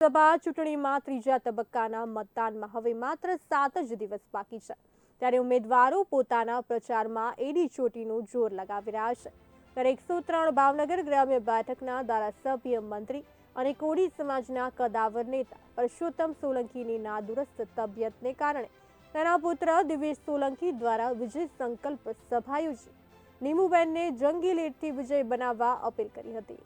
લોકસભા ચૂંટણીમાં ત્રીજા તબક્કાના મતદાનમાં હવે માત્ર સાત જ દિવસ બાકી છે. ત્યારે ઉમેદવારો પોતાના પ્રચારમાં એડી ચોટીનું જોર લગાવી રહ્યા છે. ત્યારે એકસો ત્રણ ભાવનગર ગ્રામ્ય બેઠકના ધારાસભ્ય મંત્રી અને કોળી સમાજના કદાવર નેતા પરસોત્તમ સોલંકીની નાદુરસ્ત તબિયતને કારણે તેના પુત્ર દિવેશ સોલંકી દ્વારા વિજય સંકલ્પ સભા યોજી. નીમુબેનને જંગી લીડથી વિજય બનાવવા અપીલ કરી હતી.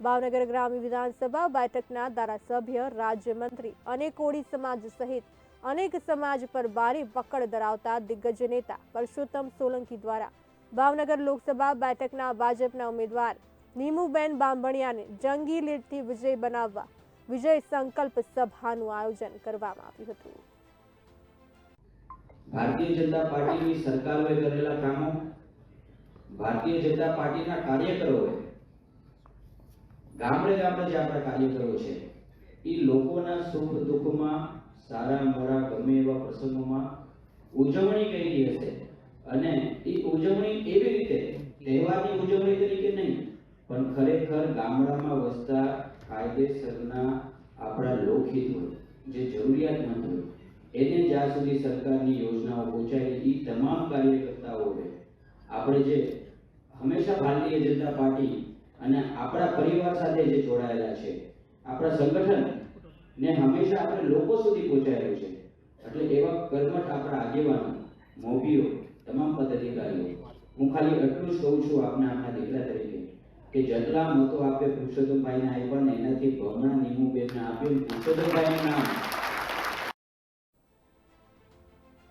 ભાવનગર ગ્રામ્ય વિધાનસભા બેઠકના ધારાસભ્ય, રાજ્યમંત્રી અને કોળી સમાજ સહિત અનેક સમાજ પર ભારે પકડ ધરાવતા દિગ્ગજ નેતા પરસોત્તમ સોલંકી દ્વારા ભાવનગર લોકસભા બેઠકના ભાજપના ઉમેદવાર નીમુબેન બાંભણિયાને જંગી લીડથી વિજય બનાવવા વિજય સંકલ્પ સભાનું આયોજન કરવામાં આવ્યું હતું. ભારતીય જનતા પાર્ટીની સરકારોએ કરેલા કામો ભારતીય જનતા પાર્ટીના કાર્યકરોએ ગામડે ગામડે જે આપણા કાર્યકરો છે, એ લોકોના સુખ દુઃખમાં, સારા મોરા ગમે એવા પ્રસંગોમાં ઉજવણી કરી હશે. અને એ ઉજવણી એવી રીતે, તહેવારની ઉજવણી તરીકે નહીં, પણ ખરેખર ગામડામાં વસતા કાયદેસરના આપણા લોકહિત હોય, જે જરૂરિયાતમંદ હોય, એને જ્યાં સુધી સરકારની યોજનાઓ પહોંચાય એ તમામ કાર્યકર્તાઓએ આપણે જે હંમેશા ભારતીય જનતા પાર્ટી અને આપણા પરિવાર સાથે જે જોડાયેલા છે, આપણા સંગઠન ને હંમેશા આપણે લોકો સુધી પહોંચાડ્યું છે. એટલે એવા કર્મઠ આપણા આગેવાનો, મોભીઓ, તમામ પદાધિકારીઓ, હું ખાલી એટલું જ કહું છું આપને આપના દીકરા તરીકે કે જેટલા મતો આપે પુરુષોત્તમભાઈને આપ્યા ને એનાથી ભવના નીમુબેનને આપ્યું પુરુષોત્તમભાઈનું નામ